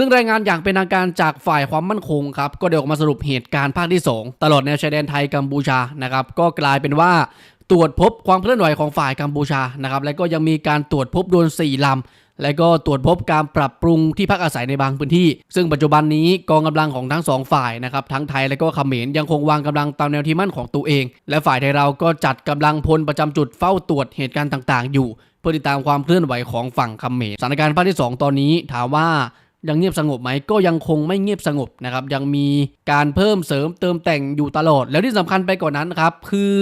ซึ่งรายงานอย่างเป็นทางการจากฝ่ายความมั่นคงครับก็ได้ออกมาสรุปเหตุการณ์ภาคที่ 2 ตลอดแนวชายแดนไทยกัมพูชานะครับก็กลายเป็นว่าตรวจพบความเคลื่อนไหวของฝ่ายกัมพูชานะครับและก็ยังมีการตรวจพบโดน4ลำและก็ตรวจพบการปรับปรุงที่พักอาศัยในบางพื้นที่ ซึ่งปัจจุบันนี้กองกำลังของทั้งสองฝ่ายนะครับทั้งไทยและก็เขมรยังคงวางกำลังตามแนวที่มั่นของตัวเอง และฝ่ายไทยเราก็จัดกำลังพลประจำจุดเฝ้าตรวจเหตุการณ์ต่าง ๆ อยู่ เพื่อติดตามความเคลื่อนไหวของฝั่งเขมรสถานการณ์ภาคที่ 2 ตอนนี้ถามว่า ยังเงียบสงบไหมก็ยังคงไม่เงียบสงบนะครับยังมีการเพิ่มเสริมเติมแต่งอยู่ตลอด แล้วที่สำคัญไปกว่านนั้นครับคือ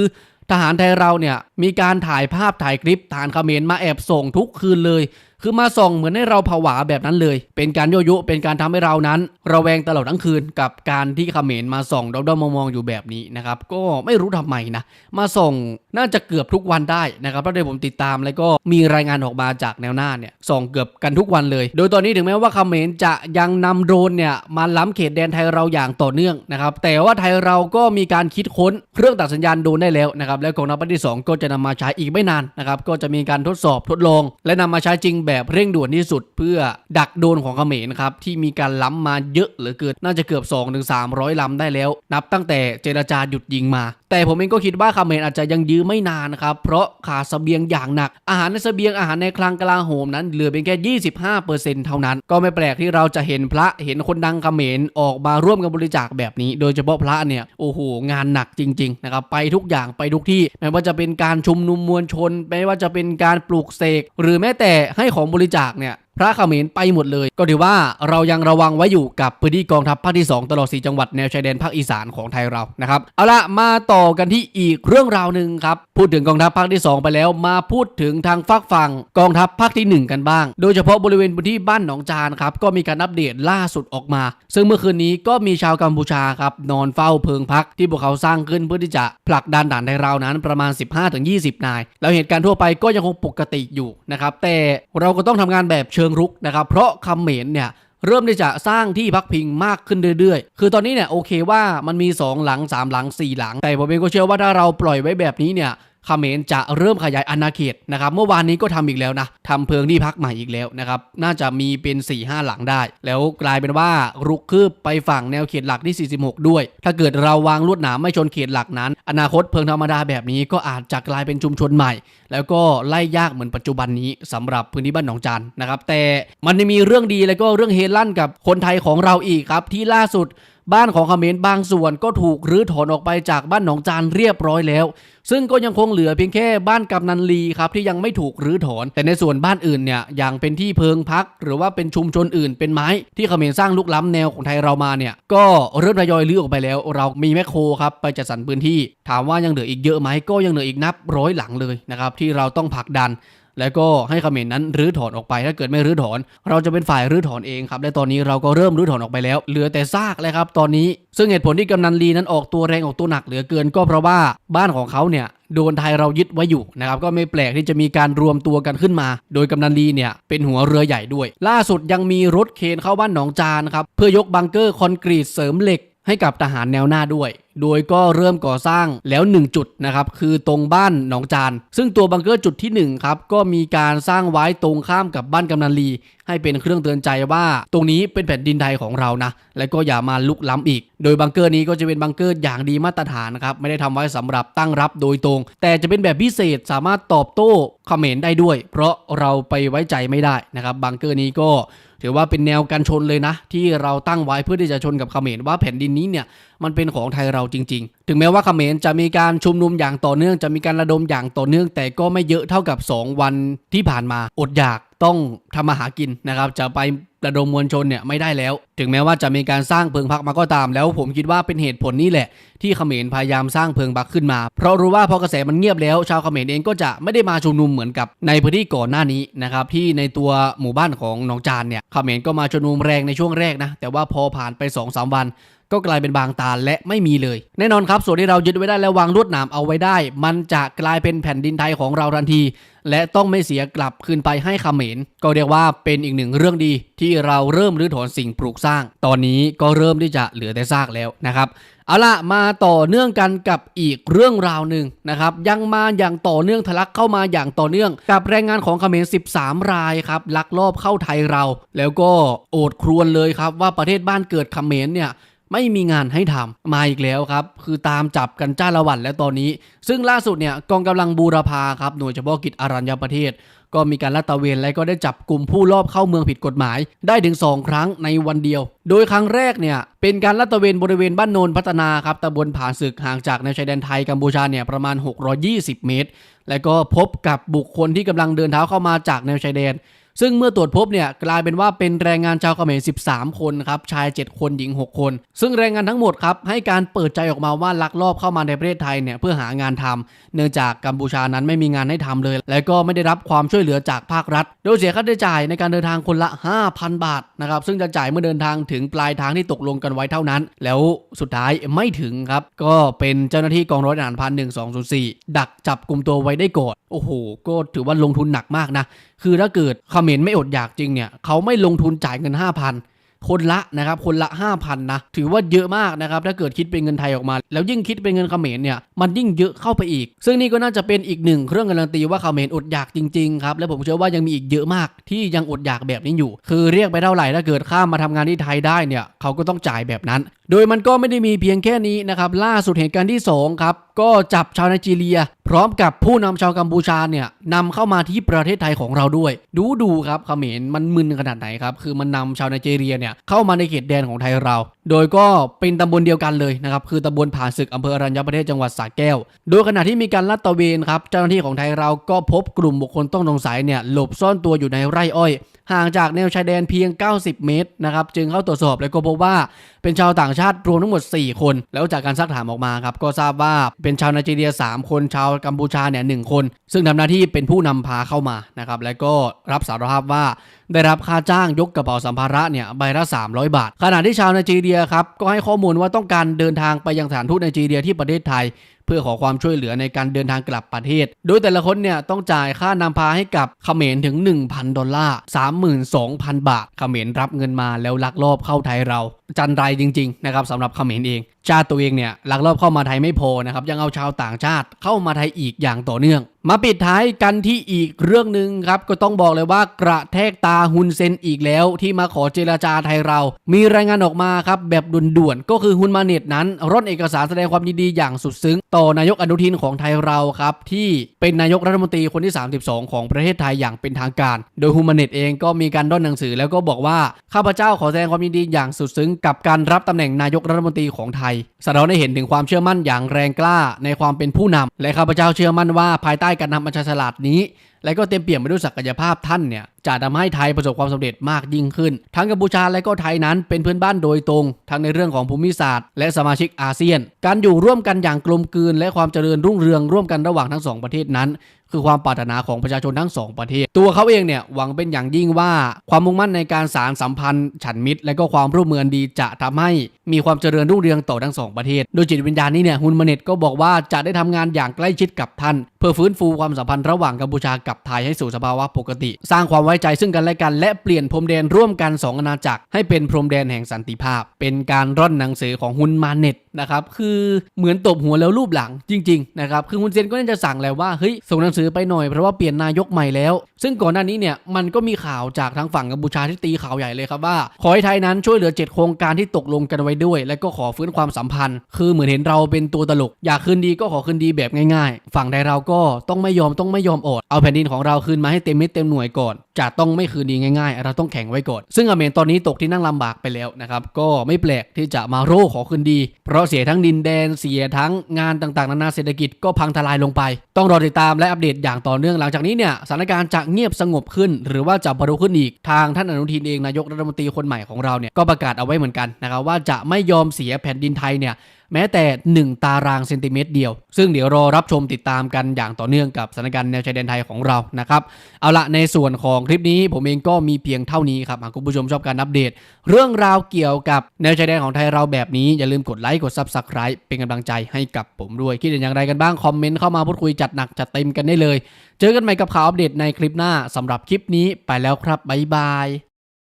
ทหารไทยเราเนี่ยมีการถ่ายภาพถ่ายคลิปทหารเขมรมาแอบส่งทุกคืนเลย คือมาส่งเหมือนให้เราผวาแบบนั้นเลย เป็นการยั่วยุเป็นการทำให้เรานั้น ระแวงตลอดทั้งคืนกับการที่เขมรมาส่องดอมๆมองๆอยู่แบบนี้นะครับก็ไม่รู้ทำไมนะมาส่ง น่าจะเกือบทุกวันได้นะครับเพราะเดี๋ยวผมติดตามแล้วก็มีรายงานออกมาจากแนวหน้าเนี่ยส่องเกือบกันทุกวันเลย โดยตอนนี้ถึงแม้ว่าเขมรจะยังนำโดรนเนี่ยมาล้ำเขตแดนไทยเราอย่างต่อเนื่องนะครับแต่ว่าไทยเราก็มีการคิดค้นเครื่องตัดสัญญาณโดรนได้แล้วนะครับแล้วกองทัพที่สองก็จะนำมาใช้อีกไม่นานนะครับก็จะมีการทดสอบทดลอง และนำมาใช้จริงแบบเร่งด่วนที่สุด เพื่อดักโดรนของเขมรนะครับที่มีการล้ำมาเยอะเหลือเกินน่าจะเกือบ2-3ถึง300ลำได้แล้ว นับตั้งแต่เจรจาหยุดยิงมา แต่ผมเองก็คิดว่าเขมรอาจจะยังยื้อไม่นานนะครับ เพราะขาดเสบียงอย่างหนัก อาหารในเสบียงอาหารในคลังกลาโหมนั้นเหลือเพียงแค่ 25%เท่านั้น ก็ไม่แปลกที่เราจะเห็นพระเห็นคนดังเขมรออกมาร่วมกันบริจาคแบบนี้ โดยเฉพาะพระเนี่ยโอ้โหงานหนักจริงๆนะครับไปทุกอย่างไปทุกที่ไม่ว่าจะเป็นการชุมนุมมวลชน ไม่ว่าจะเป็นการปลูกเสกหรือแม้แต่ให้ของบริจาคเนี่ย พระเขมรไปหมดเลย ก็ถือว่าเรายังระวังไว้อยู่กับพื้นที่กองทัพภาคที่ 2 ตลอด 4 จังหวัดแนวชายแดนภาคอีสานของไทยเรานะครับเอาละมาต่อกันที่อีกเรื่องราวหนึ่งครับพูดถึงกองทัพภาคที่ 2 ไปแล้วมาพูดถึงทางฝากฝั่งกองทัพภาคที่ 1 กันบ้าง โดยเฉพาะบริเวณพื้นที่บ้านหนองจานครับก็มีการอัปเดตล่าสุดออกมา ซึ่งเมื่อคืนนี้ก็มีชาวกัมพูชาครับนอนเฝ้าเพิงพักที่พวกเขาสร้างขึ้นเพื่อที่จะผลักดันด่านไทยเรานั้นประมาณ 15-20 นาย แล้วเหตุการณ์ทั่วไปก็ยังคงปกติอยู่นะครับแต่เราก็ต้องทำงานแบบเชิงรุกนะครับเพราะคำเหมนเนี่ยเริ่มที่จะสร้างที่พักพิงมากขึ้นเรื่อยๆ คือตอนนี้เนี่ยโอเคว่ามันมี 2 หลัง 3 หลัง 4 หลัง แต่ผมเองก็เชื่อว่าถ้าเราปล่อยไว้แบบนี้เนี่ย เขมรจะเริ่มขยายอาณาเขตนะครับเมื่อวานนี้ก็ทำอีกแล้วนะทำเพิงที่พักใหม่อีกแล้วนะครับน่าจะมีเป็น4 5หลังได้ แล้วกลายเป็นว่ารุกคืบไปฝั่งแนวเขตหลักที่ 46 ด้วย ถ้าเกิดเราวางลวดหนามไม่ชนเขตหลักนั้น อนาคตเพิงธรรมดาแบบนี้ก็อาจจะกลายเป็นชุมชนใหม่ แล้วก็ไล่ยากเหมือนปัจจุบันนี้สำหรับพื้นที่บ้านหนองจันนะครับแต่มันมีเรื่องดีแล้วก็เรื่องเฮลั่นกับคนไทยของเราอีกครับที่ล่าสุด บ้านของเขมรบางส่วนก็ถูกรื้อถอนออกไปจากบ้านหนองจานเรียบร้อยแล้ว ซึ่งก็ยังคงเหลือเพียงแค่บ้านกำนันลีครับที่ยังไม่ถูกรื้อถอน แต่ในส่วนบ้านอื่นเนี่ยอย่างเป็นที่เพิงพัก หรือว่าเป็นชุมชนอื่น เป็นไม้ที่เขมรสร้างลุกล้ำแนวของไทยเรามาเนี่ยก็เริ่มทยอยรื้อออกไปแล้ว เรามีแมคโครครับไปจัดสรรพื้นที่ ถามว่ายังเหลืออีกเยอะไหมก็ยังเหลืออีกนับร้อยหลังเลยนะครับที่เราต้องผลักดัน แล้วก็ให้เขมรนั้นรื้อถอนออกไป ถ้าเกิดไม่รื้อถอน เราจะเป็นฝ่ายรื้อถอนเองครับ และตอนนี้เราก็เริ่มรื้อถอนออกไปแล้ว เหลือแต่ซากเลยครับตอนนี้ซึ่งเหตุผลที่กำนันลีนั้นออกตัวแรงออกตัวหนักเหลือเกินก็เพราะว่าบ้านของเขาเนี่ยโดนไทยเรายึดไว้อยู่นะครับก็ไม่แปลกที่จะมีการรวมตัวกันขึ้นมา โดยกำนันลีเนี่ยเป็นหัวเรือใหญ่ด้วย ล่าสุดยังมีรถเคนเข้าบ้านหนองจานครับเพื่อยกบังเกอร์คอนกรีตเสริมเหล็ก ให้กับทหารแนวหน้าด้วย โดยก็เริ่มก่อสร้างแล้ว 1 จุดนะครับคือตรงบ้านหนองจาน ซึ่งตัวบังเกอร์จุดที่1ครับก็มีการสร้างไว้ตรงข้ามกับบ้านกำนันลี ให้เป็นเครื่องเตือนใจว่า ตรงนี้เป็นแผ่นดินไทยของเรานะ และก็อย่ามาลุกล้ำอีก โดยบังเกอร์นี้ก็จะเป็นบังเกอร์อย่างดีมาตรฐานนะครับไม่ได้ทำไว้สำหรับตั้งรับโดยตรง แต่จะเป็นแบบพิเศษสามารถตอบโต้เขมรได้ด้วย เพราะเราไปไว้ใจไม่ได้นะครับบังเกอร์นี้ก็ถือว่าเป็นแนวกันชนเลยนะ ที่เราตั้งไว้เพื่อที่จะชนกับเขมรว่าแผ่นดินนี้เนี่ยมันเป็นของไทยเราจริง ๆ ถึงแม้ว่าเขมรจะมีการชุมนุมอย่างต่อเนื่องจะมีการระดมอย่างต่อเนื่อง แต่ก็ไม่เยอะเท่ากับ 2 วันที่ผ่านมาอดอยากต้องทำมาหากินนะครับ จะไป ระดมมวลชนเนี่ยไม่ได้แล้ว ถึงแม้ว่าจะมีการสร้างเพิงพักมาก็ตาม แล้วผมคิดว่าเป็นเหตุผลนี้แหละ ที่เขมรพยายามสร้างเพิงพักขึ้นมา เพราะรู้ว่าพอกระแสมันเงียบแล้ว ชาวเขมรเองก็จะไม่ได้มาชุมนุมเหมือนกับในพื้นที่ก่อนหน้านี้นะครับที่ในตัวหมู่บ้านของหนองจานเนี่ยเขมรก็มาชุมนุมแรงในช่วงแรกนะแต่ว่าพอผ่านไป2อสวัน ก็กลายเป็นบางตาและไม่มีเลย แน่นอนครับ ส่วนที่เรายึดไว้ได้และวางลวดหนามเอาไว้ได้ มันจะกลายเป็นแผ่นดินไทยของเราทันที และต้องไม่เสียกลับคืนไปให้เขมรก็เรียกว่าเป็นอีกหนึ่งเรื่องดี ที่เราเริ่มรื้อถอนสิ่งปลูกสร้าง ตอนนี้ก็เริ่มที่จะเหลือแต่ซากแล้วนะครับเอาล่ะมาต่อเนื่องกันกับอีกเรื่องราวหนึ่งนะครับ ยังมาอย่างต่อเนื่องทะลักเข้ามาอย่างต่อเนื่อง กับแรงงานของเขมร 13 รายครับลักลอบเข้าไทยเรา แล้วก็โอดครวญเลยครับว่าประเทศบ้านเกิดเขมรเนี่ย ไม่มีงานให้ทำมาอีกแล้วครับ คือตามจับกันจ้าละวันแล้วตอนนี้ ซึ่งล่าสุดเนี่ยกองกำลังบูรพาครับหน่วยเฉพาะกิจอารัญญประเทศ ก็มีการลาดตระเวนและก็ได้จับกลุ่มผู้ลอบเข้าเมืองผิดกฎหมาย ได้ถึง 2 ครั้งในวันเดียว โดยครั้งแรกเนี่ยเป็นการลาดตระเวนบริเวณบ้านโนนพัฒนาครับตำบลผาศึกห่างจากแนวชายแดนไทยกัมพูชาเนี่ยประมาณ 620 เมตร และก็พบกับบุคคลที่กำลังเดินเท้าเข้ามาจากแนวชายแดน ซึ่งเมื่อตรวจพบเนี่ยกลายเป็นว่าเป็นแรงงานชาวเขมร 13 คนครับชาย 7 คนหญิง 6 คน ซึ่งแรงงานทั้งหมดครับให้การเปิดใจออกมาว่าลักลอบเข้ามาในประเทศไทยเนี่ยเพื่อหางานทำเนื่องจากกัมพูชานั้นไม่มีงานให้ทำเลย และก็ไม่ได้รับความช่วยเหลือจากภาครัฐ โดยเสียค่าใช้จ่ายในการเดินทางคนละ 5,000 บาทนะครับซึ่งจะจ่ายเมื่อเดินทางถึงปลายทางที่ตกลงกันไว้เท่านั้น แล้วสุดท้ายไม่ถึงครับก็เป็นเจ้าหน้าที่กองร้อยทหารพันหนึ่งสองศูนย์สี่ดักจับกลุ่มตัวไว้ได้ก่อนโอ้โหก็ถือว่าลงทุนหนักมากนะคือถ้าเกิดเขมรไม่อดอยากจริงเนี่ยเขาไม่ลงทุนจ่ายเงิน 5,000 คนละนะครับคนละ 5,000นะถือว่าเยอะมากนะครับถ้าเกิดคิดเป็นเงินไทยออกมา แล้วยิ่งคิดเป็นเงินเขมรเนี่ยมันยิ่งเยอะเข้าไปอีก ซึ่งนี่ก็น่าจะเป็นอีกหนึ่งเครื่องการันตีว่าเขมรอดอยากจริงๆครับและผมเชื่อว่ายังมีอีกเยอะมากที่ยังอดอยากแบบนี้อยู่ คือเรียกไปเท่าไหร่ถ้าเกิดข้ามมาทำงานที่ไทยได้เนี่ยเขาก็ต้องจ่ายแบบนั้น โดยมันก็ไม่ได้มีเพียงแค่นี้นะครับ ล่าสุดเหตุการณ์ที่สองครับก็จับชาวไนจีเรีย พร้อมกับผู้นำชาวกัมพูชาเนี่ยนำเข้ามาที่ประเทศไทยของเราด้วย ดูดูครับเขมรมันมึนขนาดไหนครับ คือมันนำชาวไนจีเรียเนี่ยเข้ามาในเขตแดนของไทยเรา โดยก็เป็นตำบลเดียวกันเลยนะครับ คือตำบลผาศึกอำเภออรัญญประเทศจังหวัดสระแก้ว โดยขณะที่มีการลาดตระเวนครับเจ้าหน้าที่ของไทยเราก็พบกลุ่มบุคคลต้องสงสัยเนี่ยหลบซ่อนตัวอยู่ในไร่อ้อย ห่างจากแนวชายแดนเพียง 90 เมตรนะครับจึงเข้าตรวจสอบแล้วก็พบว่าเป็นชาวต่างชาติรวมทั้งหมด 4 คน แล้วจากการซักถามออกมาครับก็ทราบว่าเป็นชาวไนจีเรีย 3 คนชาวกัมพูชาเนี่ยหคน ซึ่งทำหน้าที่เป็นผู้นำพาเข้ามานะครับแล้วก็รับสารภาพว่าได้รับค่าจ้างยกกระเป๋าสัมภาระเนี่ยใบละ 300 บาท ขณะที่ชาวไนจีเรียครับก็ให้ข้อมูลว่าต้องการเดินทางไปยังสถานทูตไนจีเรียที่ประเทศไทย เพื่อขอความช่วยเหลือในการเดินทางกลับประเทศ โดยแต่ละคนเนี่ยต้องจ่ายค่านำพาให้กับเขมรถึง 1,000 ดอลลาร์ 32,000 บาท เขมรรับเงินมาแล้วลักลอบเข้าไทยเราจันไรจริง ๆ นะครับสำหรับเขมรเอง ชาติตัวเองเนี่ยลักลอบเข้ามาไทยไม่พอนะครับ ยังเอาชาวต่างชาติเข้ามาไทยอีกอย่างต่อเนื่อง มาปิดท้ายกันที่อีกเรื่องหนึ่งครับ ก็ต้องบอกเลยว่ากระแทกตาฮุนเซนอีกแล้ว ที่มาขอเจรจาไทยเรา มีรายงานออกมาครับ แบบด่วนๆ ก็คือฮุนมาเน็ตนั้นร่อนเอกสารแสดงความยินดีอย่างสุดซึ้ง ต่อนายกอนุทินของไทยเราครับ ที่เป็นนายกรัฐมนตรีคนที่ 32 ของประเทศไทยอย่างเป็นทางการ โดยฮุนมาเน็ตเองก็มีการร่อนหนังสือแล้วก็บอกว่าข้าพเจ้าขอแสดงความยินดีอย่างสุดซึ้งกับการรับตำแหน่งนายกรัฐมนตรีของไทยสะท้อนให้เห็นถึงความเชื่อมั่นอย่างแรงกล้าในความเป็นผู้นำและข้าพเจ้าเชื่อมั่นว่าภายใต้การนำอัญชาฉลาดนี้ และก็เต็มเปี่ยมไปด้วยศักยภาพท่านเนี่ยจะทำให้ไทยประสบความสำเร็จมากยิ่งขึ้น ทั้งกัมพูชาและก็ไทยนั้นเป็นเพื่อนบ้านโดยตรง ทั้งในเรื่องของภูมิศาสตร์ และสมาชิกอาเซียน การอยู่ร่วมกันอย่างกลมกลืน และความเจริญรุ่งเรืองร่วมกันระหว่างทั้งสองประเทศนั้น คือความปรารถนาของประชาชนทั้งสองประเทศ ตัวเขาเองเนี่ยหวังเป็นอย่างยิ่งว่า ความมุ่งมั่นในการสารสัมพันธ์ฉันมิตร และก็ความร่วมมือดีจะทำให้มีความเจริญรุ่งเรืองต่อทั้งสองประเทศ โดยจิตวิญญาณนี้เนี่ยฮุนมาเน็ตก็บอกว่าจะได้ทำงานอย่างใกล้ชิดกับท่าน พื่อฟื้นฟูความสัมพันธ์ระหว่างกัมพูชากับไทยให้สู่สภาวะปกติ สร้างความไว้ใจซึ่งกันและกัน และเปลี่ยนพรมแดนร่วมกัน 2 อาณาจักรให้เป็นพรมแดนแห่งสันติภาพ เป็นการร่อนหนังสือของฮุนมาเน็ตนะครับคือเหมือนตบหัวแล้วรูปหลังจริงๆนะครับคือฮุนเซนก็น่าจะสั่งแล้วว่าเฮ้ยส่งหนังสือไปหน่อยเพราะว่าเปลี่ยนนายกใหม่แล้ว ซึ่งก่อนหน้านี้เนี่ยมันก็มีข่าวจากทางฝั่งกัมพูชาที่ตีข่าวใหญ่เลยครับว่าขอให้ไทยนั้นช่วยเหลือ7โครงการที่ตกลงกันไว้ด้วย และก็ขอฟื้นความสัมพันธ์ คือเหมือนเห็นเราเป็นตัวตลก อยากคืนดีก็ขอคืนดีแบบง่าย ๆ ฝั่งใดเราก็ต้องไม่ยอมต้องไม่ยอมอดเอาแผ่นดินของเราคืนมาให้เต็มเม็ดเต็มหน่วยก่อนจะต้องไม่คืนดีง่ายๆ เราต้องแข่งไว้ก่อน ซึ่งอเมนตอนนี้ตกที่นั่งลำบากไปแล้วนะครับ ก็ไม่แปลกที่จะมาโร่ขอคืนดี เพราะเสียทั้งดินแดนเสียทั้งงานต่างๆ นานาเศรษฐกิจก็พังทลายลงไป ต้องรอติดตามและอัปเดตอย่างต่อเนื่องหลังจากนี้เนี่ยสถานการณ์จะเงียบสงบขึ้น หรือว่าจะบรรลุขึ้นอีกทางท่านอนุทินเองนายกรัฐมนตรีคนใหม่ของเราเนี่ยก็ประกาศเอาไว้เหมือนกันนะครับว่าจะไม่ยอมเสียแผ่นดินไทยเนี่ย แม้แต่ 1 ตารางเซนติเมตรเดียว ซึ่งเดี๋ยวรอรับชมติดตามกันอย่างต่อเนื่องกับสถานการณ์แนวชายแดนไทยของเรานะครับ เอาละในส่วนของคลิปนี้ผมเองก็มีเพียงเท่านี้ครับ หากคุณผู้ชมชอบการอัปเดต เรื่องราวเกี่ยวกับแนวชายแดนของไทยเราแบบนี้ อย่าลืมกดไลค์กด Subscribe เป็นกำลังใจให้กับผมด้วย คิดเห็นอย่างไรกันบ้าง คอมเมนต์เข้ามาพูดคุยจัดหนักจัดเต็มกันได้เลย เจอกันใหม่กับข่าวอัปเดตในคลิปหน้าสำหรับคลิปนี้ไปแล้วครับบ๊ายบาย